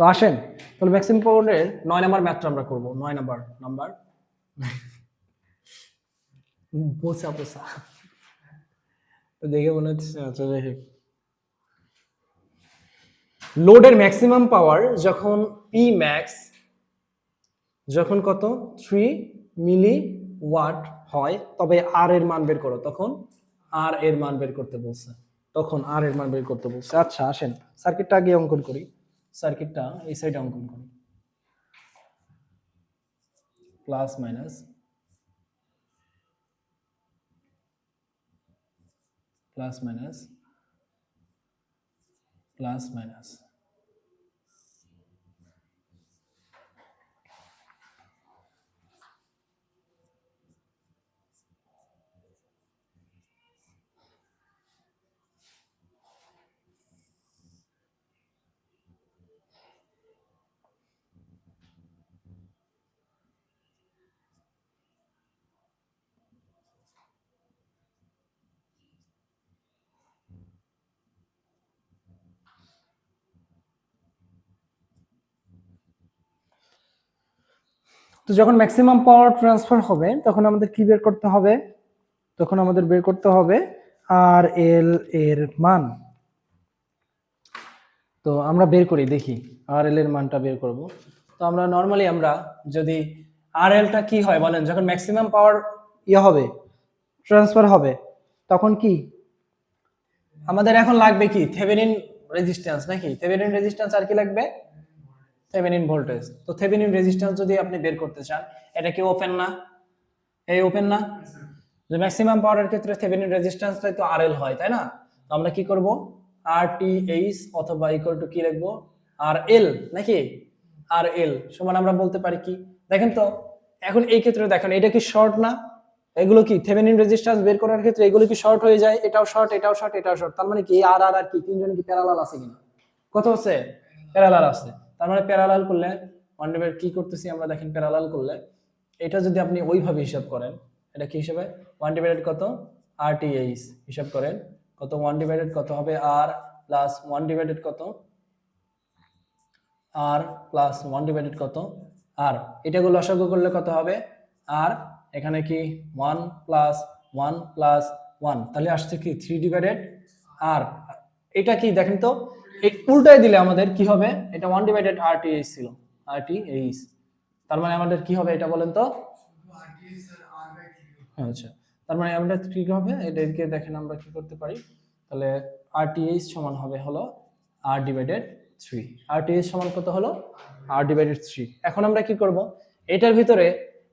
তো আসেন তাহলে ম্যাক্সিমাম পাওয়ারের নয় নাম্বার ম্যাথটা আমরা করব। নয় নাম্বার নাম্বার। বোসা বোসা। তো দেখে মনে হচ্ছে আচ্ছা হোক লোডের ম্যাক্সিমাম পাওয়ার যখন পি ম্যাক্স যখন কত? থ্রি মিলি ওয়াট হয় তবে আর এর মান বের করো। তখন আর এর মান বের করতে বলছে। তখন আর এর মান বের করতে বলছে। আচ্ছা আসেন। সার্কিটটা আগে অঙ্কন করি। সার্কিটটা এই সাইডে অঙ্কন করি। Plus minus plus minus plus minus তো যখন ম্যাক্সিমাম পাওয়ার ট্রান্সফার হবে, তখন আমাদের কি বের করতে হবে? তখন আমাদের বের করতে হবে আর এল এর মান। তো আমরা বের করি, দেখি আর এল এর মানটা বের করব। তো আমরা নর্মালি আমরা যদি আর এলটা কি হয়, বলেন যখন ম্যাক্সিমাম পাওয়ার ইয়ে হবে ট্রান্সফার হবে, তখন কি? আমাদের এখন লাগবে কি? থেভেনিন রেজিস্ট্যান্স নাকি? থেভেনিন রেজিস্ট্যান্স আর কি লাগবে? Thevenin voltage. তো থেভেনিন রেজিস্ট্যান্স যদি আপনি বের করতে চান, এটা কি ওপেন না? এই ওপেন না? যে ম্যাক্সিমাম পাওয়ারের ক্ষেত্রে থেভেনিন রেজিস্ট্যান্সটাই তো আরএল হয়, তাই না? তো আমরা কি করব? আর টি এইচ অথবা ইকুয়াল টু কি লিখব? আর এল নাকি? আর এল সমান আমরা বলতে পারি কি? দেখেন তো, এখন এই ক্ষেত্রে দেখেন, এটা কি শর্ট না? এগুলো কি, থেভেনিন রেজিস্ট্যান্স বের করার ক্ষেত্রে এগুলো কি শর্ট হয়ে যায়? এটাও শর্ট এটাও শর্ট এটাও শর্ট তার মানে কি আর আর আর কি, তিনজন কি প্যারালাল আছে কিনা? কত হচ্ছে প্যারালাল আছে। তার মানে প্যারালাল করলে ওয়ান ডিভাইড কি করতেছি আমরা দেখেন প্যারালাল করলে, এটা যদি আপনি ওইভাবে হিসাব করেন, এটা কি হিসাবে? ওয়ান ডিভাইডেড কত? আর টি এইচ হিসাব করেন, কত ওয়ান ডিভাইডেড কত হবে? আর প্লাস ওয়ান ডিভাইডেড কত? আর প্লাস ওয়ান ডিভাইডেড কত? আর এটাগুলো লসাগু করলে কত হবে? আর এখানে কি? One plus one plus one তাহলে আসছে কি? থ্রি ডিভাইডেড আর এটা কি দেখেন তো? এই উল্টাই দিলে আমাদের কি হবে? এটা one divided R T H ছিল। আর টি এইচ তার মানে আমাদের কি হবে এটা বলেন তো? আচ্ছা। তার মানে আমরা কি হবে? এটাকে দেখেন আমরা কি করতে পারি। তাহলে আর টি এইচ সমান হবে হলো R divided three R T H সমান কত হলো? আর ডিভাইডেড থ্রি এখন আমরা কি করব? এটার ভিতরে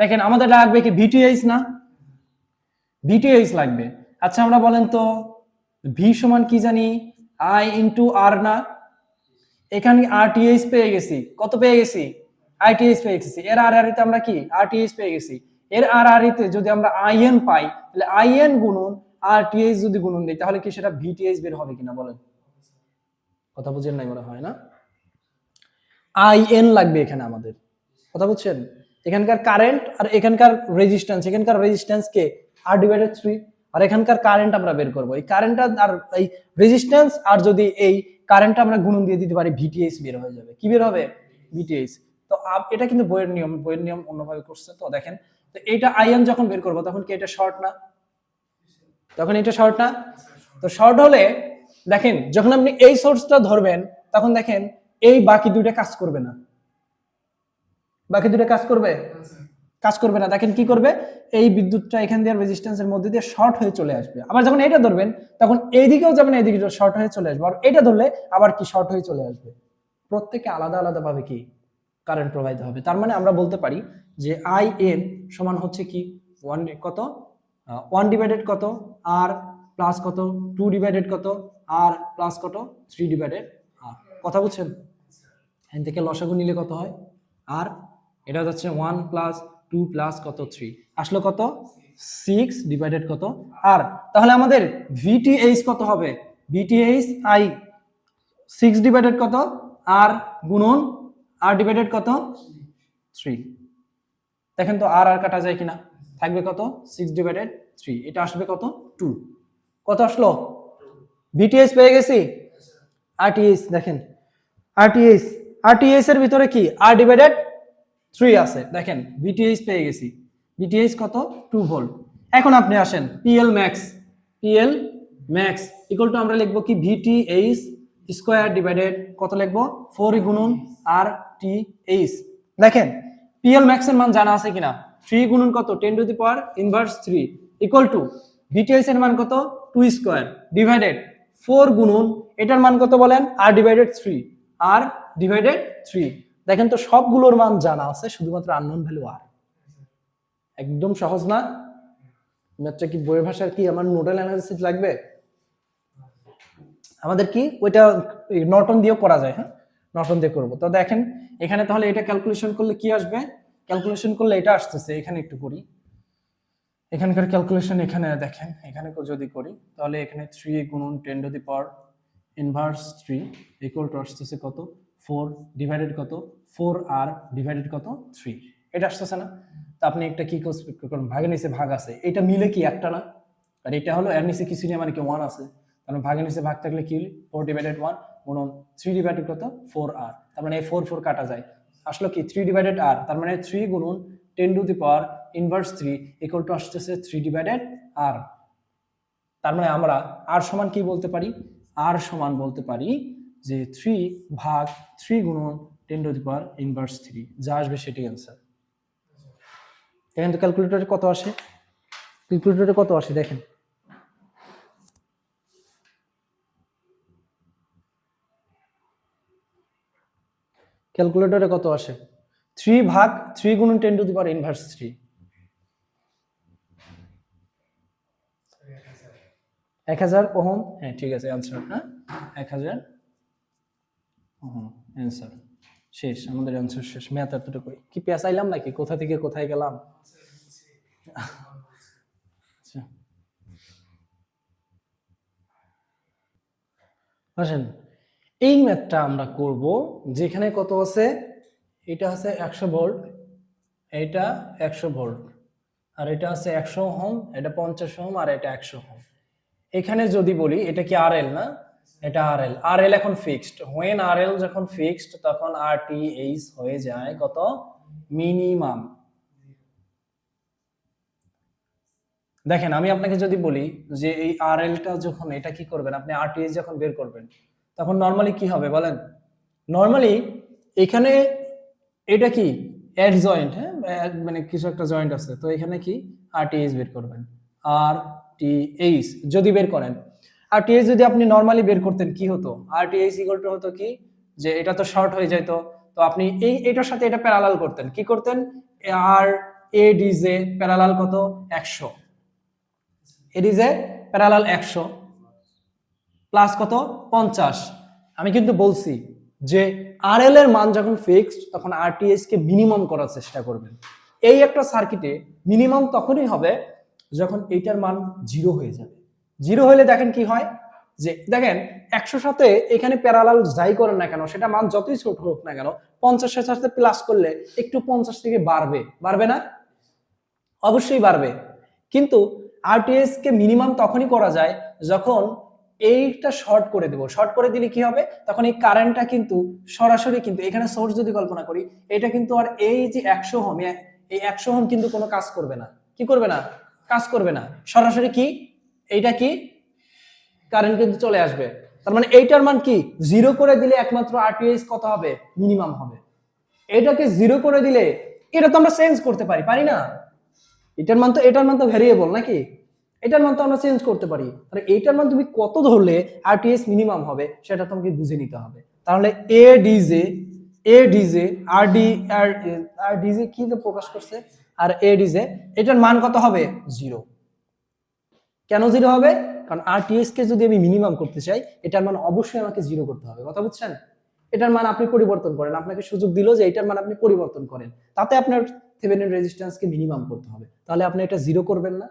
দেখেন আমাদের লাগবে কি ভিটিএইচ না? ভিটিএইচ লাগবে। আচ্ছা আমরা বলেন তো ভি সমান কি জানি? আই ইন্টু আর না? এখানে আরটিএইচ পেয়ে গেছি। কত পেয়ে গেছি? আইটিএইচ পেয়ে গেছি। এর আর আরিতে আমরা কি? আরটিএইচ পেয়ে গেছি। এর আর আরিতে যদি আমরা আইএন পাই, তাহলে আইএন গুণন আরটিএইচ যদি গুণন দিই, তাহলে কি সেটা ভিটিএইচ বের হবে কিনা বলেন? কথা বুঝেন নাই মনে হয় না? আইএন লাগবে এখানে আমাদের। কথা বুঝছেন? এখানকার কারেন্ট আর এখানকার রেজিস্ট্যান্স এখানকার রেজিস্ট্যান্স কে আর ডিভাইডেড থ্রি আর এখানকার কারেন্ট আমরা বের করব। এই কারেন্টটা আর এই রেজিস্ট্যান্স আর যদি এই কারেন্টটা আমরা গুণন দিয়ে দিতে পারি ভিটিএইচ বের হয়ে যাবে। কি বের হবে? ভিটিএইচ তো এটা কিন্তু বইয়ের নিয়ম বইয়ের নিয়ম অন্যভাবে করছে। তো দেখেন, তো এইটা আইএন যখন বের করব, তখন কি এটা শর্ট না? তখন এটা শর্ট না? তো শর্ট হলে, দেখেন, যখন আপনি এই সোর্সটা ধরবেন, তখন দেখেন, এই বাকি দুইটা কাজ করবে না। বাকি দুটো কাজ করবে? কাজ করবে না। দেখেন কি করবে? এই বিদ্যুৎটা এখান দিয়ে রেজিস্ট্যান্সের মধ্যে দিয়ে শর্ট হয়ে চলে আসবে। আবার যখন এটা ধরবেন, তখন এইদিকেও যাবেন এইদিকে শর্ট হয়ে চলে আসবে। আর এটা ধরলে আবার কি শর্ট হয়ে চলে আসবে? প্রত্যেকে আলাদা আলাদা ভাবে কি কারেন্ট প্রবাহিত হবে? তার মানে আমরা বলতে পারি যে আই এন সমান হচ্ছে কি? ওয়ান কত? ওয়ান ডিভাইডেড কত? আর প্লাস কত? টু ডিভাইডেড কত? আর প্লাস কত? থ্রি ডিভাইডেড আর কথা বুঝছেন এখান থেকে লসাগু নিলে কত হয়? আর এটা যাচ্ছে ওয়ান প্লাস টু প্লাস কত থ্রি আসলো কত? সিক্স ডিভাইডেড কত? আর তাহলে আমাদের ভিটিএইচ কত হবে? ভিটিএইচ আই সিক্স ডিভাইডেড কত? আর গুণন আর ডিভাইডেড কত? থ্রি দেখেন তো আর আর কাটা যায় কিনা? থাকবে কত? সিক্স ডিভাইডেড থ্রি এটা আসবে কত? টু কত আসলো? ভিটিএস পেয়ে গেছি? আরটিএস দেখেন। আরটিএস আরটিএস এর ভিতরে কি? আর ডিভাইডেড থ্রি আছে। দেখেন বিটিএইচ পেয়ে গেছি। বিটিএইচ কত? টু ভোল্ট এখন আপনি আসেন P L max P L max equal to আমরা লিখব কি? ভিটিএইচ স্কোয়ার ডিভাইডেড কত লিখব? ফোর গুণন আর টি এইচ দেখেন পিএল ম্যাক্স এর মান জানা আছে কিনা? থ্রি গুণন কত? Ten to the power inverse three equal to V T H এর মান কত? টু স্কোয়ার ডিভাইডেড ফোর গুণন, এটার মান কত বলেন? আর ডিভাইডেড থ্রি আর ডিভাইডেড থ্রি দেখেন তো সবগুলোর মান জানা আছে, শুধুমাত্র আননোন ভ্যালু আর। একদম সহজ না? ম্যাথটা কি বইয়ের ভাষার কি? আমার নোডাল অ্যানালিসিস লাগবে? আমাদের কি? ওইটা নটন দিয়েও করা যায় হ্যাঁ? নটন দিয়ে করব। তো দেখেন, এখানে তাহলে এটা ক্যালকুলেশন করলে কি আসবে? ক্যালকুলেশন করলে এটা আসতেছে, এখানে একটু করি। এখানকার ক্যালকুলেশন এখানে দেখেন, এখানে যদি করি, তাহলে এখানে থ্রি গুণন ten to the power inverse three equal to আসতেছে কত? ফোর ডিভাইডেড কত? ফোর আর ডিভাইডেড কত? থ্রি। এটা আসতেছে না? তা আপনি একটা কি করুন ভাগের নিচে ভাগ আছে। এটা মিলে কি একটা না? আর এটা হলো, এর নিচে কিছু নেই মানে কি ওয়ান আছে। কারণ ভাগের নিচে ভাগ থাকলে কি ফোর ডিভাইডেড ওয়ান গুণন থ্রি ডিভাইডেড কত? ফোর আর তার মানে এই ফোর ফোর কাটা যায়। আসলো কি? থ্রি ডিভাইডেড আর তার মানে থ্রি গুণন ten to the power inverse three equal to আসতেছে থ্রি ডিভাইডেড আর তার মানে আমরা আর সমান কি বলতে পারি? আর সমান বলতে পারি যে থ্রি ভাগ থ্রি গুণন ten to the power inverse three যা আসবে সেটি অ্যান্সার এখানে তো ক্যালকুলেটরে কত আসে? ক্যালকুলেটরে কত আসে দেখেন। ক্যালকুলেটরে কত আসে? থ্রি ভাগ থ্রি গুণন ten to the power inverse three এক হাজার ওহম? হ্যাঁ ঠিক আছে অ্যান্সার হ্যাঁ? এক হাজার অ্যান্সার শেষ, আমাদের অ্যান্সার শেষ। ম্যাথ এতটুকু কি পেঁচাইলাম নাকি? কোথা থেকে কোথায় গেলাম? আচ্ছা। আসেন, এই ম্যাথটা আমরা করব যেখানে কত আছে? এটা আছে একশো ভোল্ট এটা একশো ভোল্ট আর এটা আছে একশো হোম এটা পঞ্চাশ হোম আর এটা একশো হোম এখানে যদি বলি, এটা কি আর এল না? এটা আর এল আর এল এখন ফিক্সড হোয়েন আর এল যখন ফিক্সড তখন আর টি এইচ হয়ে যায় কত? মিনিমাম দেখেন, আমি আপনাকে যদি বলি যে এই আর এলটা যখন, এটা কি করবেন? আপনি আর টি এইচ যখন বের করবেন, তখন নর্মালি কি হবে বলেন? নর্মালি এখানে এটা কি? অ্যাড জয়েন্ট হ্যাঁ? মানে কিছু একটা জয়েন্ট আছে। তো এখানে কি? আর টি এইচ বের করবেন। আর টি এইচ যদি বের করেন আর টি যদি আপনি নর্মালি বের করতেন, কি হতো? আর টি ইকুয়াল টু হতো কি? যে এটা তো শর্ট হয়ে যেত তো আপনি এই, এটার সাথে এটা প্যারালাল করতেন। কি করতেন? আর এ ডিজে প্যারালাল কত? একশো। এ ডিজে প্যারালাল একশো। প্লাস কত? পঞ্চাশ। আমি কিন্তু বলছি যে আর এল এর মান যখন ফিক্সড তখন আরটিএস কে মিনিমাম করার চেষ্টা করবেন। এই একটা সার্কিটে মিনিমাম তখনই হবে যখন এইটার মান জিরো হয়ে যাবে। জিরো হলে দেখেন কি হয়? যে দেখেন, একশো সাথে এখানে প্যারালাল যাই করেন না কেন, সেটা মান যতই ছোট হোক না কেন, পঞ্চাশের সাথে প্লাস করলে একটু পঞ্চাশ থেকে বাড়বে। বাড়বে না? অবশ্যই বাড়বে। কিন্তু আরটিএস কে মিনিমাম তখনই করা যায় যখন এইটা শর্ট করে দেব। শর্ট করে দিলে কি হবে? তখন এই কারেন্টটা কিন্তু সরাসরি কিন্তু, এখানে সোর্স যদি কল্পনা করি, এটা কিন্তু আর এই যে একশো হোম এই একশো হোম কিন্তু কোনো কাজ করবে না। কি করবে না? কাজ করবে না। সরাসরি কি? এইটা কি? কারেন্ট কিন্তু চলে আসবে। তার মানে এইটার মান কি? জিরো করে দিলে একমাত্র আরটিএস কত হবে? মিনিমাম হবে। এটাকে জিরো করে দিলে এটা তো আমরা চেঞ্জ করতে পারি পারি না? এটার মান তো, এটার মান তো ভ্যারিয়েবল নাকি? এটার মান তো আমরা চেঞ্জ করতে পারি। তাহলে এইটার মান তুমি কত ধরলে আরটিএস মিনিমাম হবে, সেটা তোমাকে বুঝে নিতে হবে। তাহলে A DJ A DJ R D R R DJ কি প্রকাশ করছে? আর এ ডিজে এটার মান কত হবে? জিরো কেন জিরো হবে? কারণ আরটিএস কে যদি আমি মিনিমাম করতে চাই, এটার মান অবশ্যই আমাকে জিরো করতে হবে। কথা বুঝছেন? এটার মান আপনি পরিবর্তন করেন। আপনাকে সুযোগ দিল যে এটার মান আপনি পরিবর্তন করেন। তাতে আপনার থেভেনিন রেজিস্ট্যান্সকে মিনিমাম করতে হবে। তাহলে আপনি এটা জিরো করবেন না?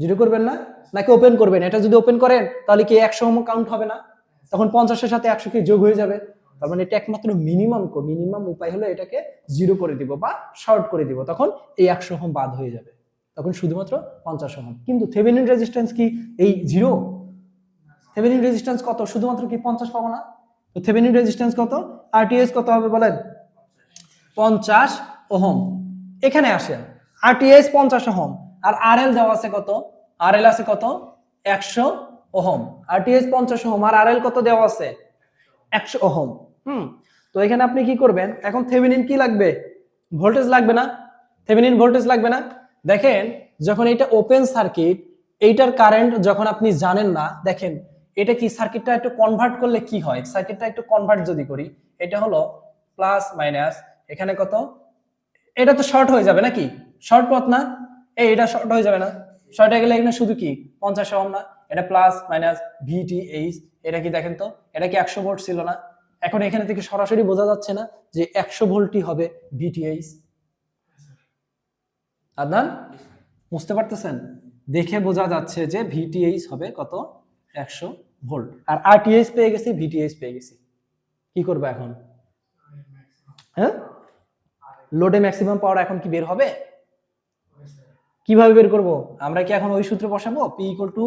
জিরো করবেন না? নাকি ওপেন করবেন? এটা যদি ওপেন করেন, তাহলে কি একশো কাউন্ট হবে না? তখন পঞ্চাশের সাথে একশো কি যোগ হয়ে যাবে? তার মানে এটা একমাত্র মিনিমাম মিনিমাম উপায় হলো এটাকে জিরো করে দিব বা শর্ট করে দিব। তখন এই একশো ওহম বাদ হয়ে যাবে। তখন শুধুমাত্র পঞ্চাশ ওহম। কিন্তু থেভেনিন রেজিস্ট্যান্স কি? এই জিরো থেভেনিন রেজিস্ট্যান্স কত? শুধুমাত্র কি পঞ্চাশ পাবো না? তো থেভেনিন রেজিস্ট্যান্স কত? আরটিএস কত হবে বলেন? পঞ্চাশ ওহম। এখানে আসেন। আরটিএস পঞ্চাশ ওহম। আর আরএল দেওয়া আছে কত? আরএল আছে কত? একশো ওহম। আরটিএস পঞ্চাশ ওহম। আর আরএল কত দেওয়া আছে? একশো ওহম। হুম। তো এখানে আপনি কি করবেন? এখন থেভেনিন কি লাগবে? ভোল্টেজ লাগবে না? থেভেনিন ভোল্টেজ লাগবে না? দেখেন, যখন এটা ওপেন সার্কিট এইটার কারেন্ট যখন আপনি জানেন না, দেখেন, এটা কি সার্কিটটা একটু কনভার্ট করলে কি হয়? সার্কিটটা একটু কনভার্ট যদি করি, এটা হলো প্লাস মাইনাস এখানে কত? এটা তো শর্ট হয়ে যাবে নাকি? শর্ট পথ না? এই, এটা শর্ট হয়ে যাবে না। শর্ট হয়ে গেলে এখানে শুধু কি? পঞ্চাশ ওহম না? এটা প্লাস মাইনাস ভিটি এইচ এটা কি দেখেন তো? এটা কি একশো ভোল্ট ছিল না? এখন এখানে থেকে সরাসরি বোঝা যাচ্ছে না যে একশো ভোল্টই হবে ভিটিএইচ আদনান, বুঝতে পারতেছেন? দেখে বোঝা যাচ্ছে যে ভিটিএইচ হবে কত? একশো ভোল্ট। আর আরটিএইচ পেয়ে গেছি ভিটিএইচ পেয়ে গেছি। কি করবে এখন? হ্যাঁ? লোডে ম্যাক্সিমাম পাওয়ার এখন কি বের হবে? কীভাবে বের করব? আমরা কি এখন ওই সূত্রে বসাবো? P equal to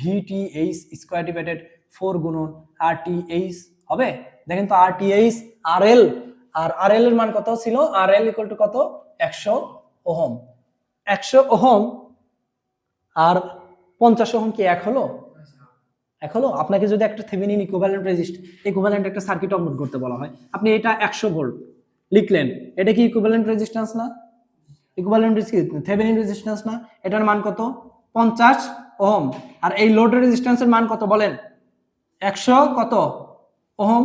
VTH square divided four গুণন আর টি এইচ হবে? দেখেন তো আর টি এইচ আর এল আর আর এল এর মান কত ছিল? আর এল ইকুয়াল টু কত? একশো ওহম। একশো ওহম আর পঞ্চাশ ওহম কি এক হলো? এক হলো? আপনাকে যদি একটা থেভেনিন ইকুইভ্যালেন্ট রেজিস্ট ইকুইভ্যালেন্ট একটা সার্কিট অঙ্কন করতে বলা হয়, আপনি এটা একশো ভোল্ট লিখলেন। এটা কি ইকুইভ্যালেন্ট রেজিস্ট্যান্স না? ইকুইভ্যালেন্ট থেভেনিন রেজিস্ট্যান্স না? এটার মান কত? পঞ্চাশ ওহম। আর এই লোড রেজিস্ট্যান্সের মান কত বলেন? একশো কত ওহম?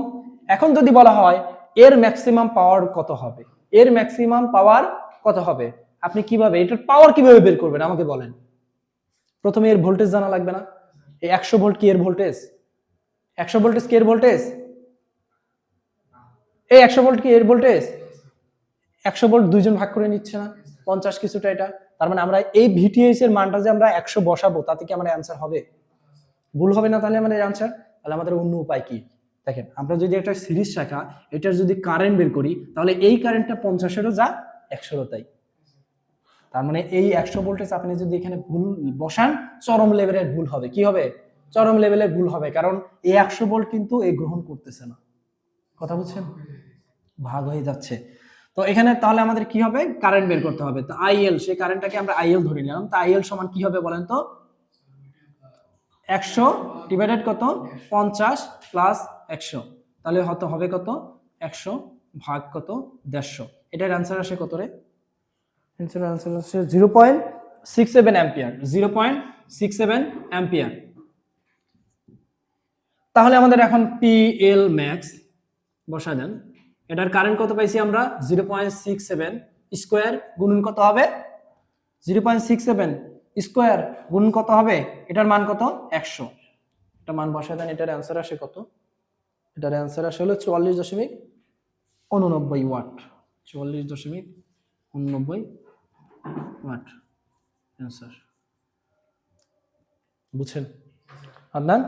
এখন যদি বলা হয়, এর ম্যাক্সিমাম পাওয়ার কত হবে? এর ম্যাক্সিমাম পাওয়ার কত হবে? আপনি কীভাবে, এটার পাওয়ার কীভাবে বের করবেন? আমাকে বলেন। প্রথমে এর ভোল্টেজ জানা লাগবে না। এই একশো ভোল্ট কি এর ভোল্টেজ একশো ভোল্টেজ কি এর ভোল্টেজ এই একশো ভোল্ট কি এর ভোল্টেজ একশো ভোল্ট দুইজন ভাগ করে নিচ্ছে না, পঞ্চাশ কিছুটা এটা। তার মানে আমরা এই ভিটিএস এর মানটা যে আমরা একশো বসাবো, তাতে কি আমার অ্যান্সার হবে? ভুল হবে না তাহলে আমাদের অ্যান্সার তাহলে আমাদের অন্য উপায় কি? দেখেন, আমরা যদি একটা সিরিজ শাখা, এটার যদি কারেন্ট বের করি, তাহলে এই কারেন্টটা পঞ্চাশেরও যা, একশোরও তাই। তার মানে এই একশো ভোল্টেজ আপনি যদি এখানে ভুল বসান, চরম লেভেলের ভুল হবে। কি হবে? চরম লেভেলের ভুল হবে, কারণ এই একশো ভোল্ট কিন্তু এই গ্রহণ করতেছে না। কথা বুঝছেন? ভাগ হয়ে যাচ্ছে। তো এখানে তাহলে আমাদের কি হবে? কারেন্ট বের করতে হবে। তো আইএল সেই কারেন্টটাকে আমরা আইএল ধরে নিলাম। তো আইএল সমান কি হবে বলেন তো? একশো ডিভাইডেড কত? পঞ্চাশ প্লাস একশো। তাহলে হয়তো হবে কত? একশো ভাগ কত? দেড়শো। এটার অ্যান্সার আসে কত রে? অ্যান্সার অ্যান্সার আসে zero point six seven ampere zero point six seven ampere তাহলে আমাদের এখন পি এল ম্যাক্স বসা দেন। এটার কারেন্ট কত পাইছি আমরা? Zero point six seven square গুণন কত হবে? Zero point six seven square গুণন কত হবে? এটার মান কত? একশো। এটা মান বসা দেন, এটার অ্যান্সার আসে কত? এটার অ্যান্সার আসে হলো চুয়াল্লিশ দশমিক উননব্বই ওয়াট। চুয়াল্লিশ দশমিক উননব্বই ওয়াট অ্যান্সার বুঝছেন আদনান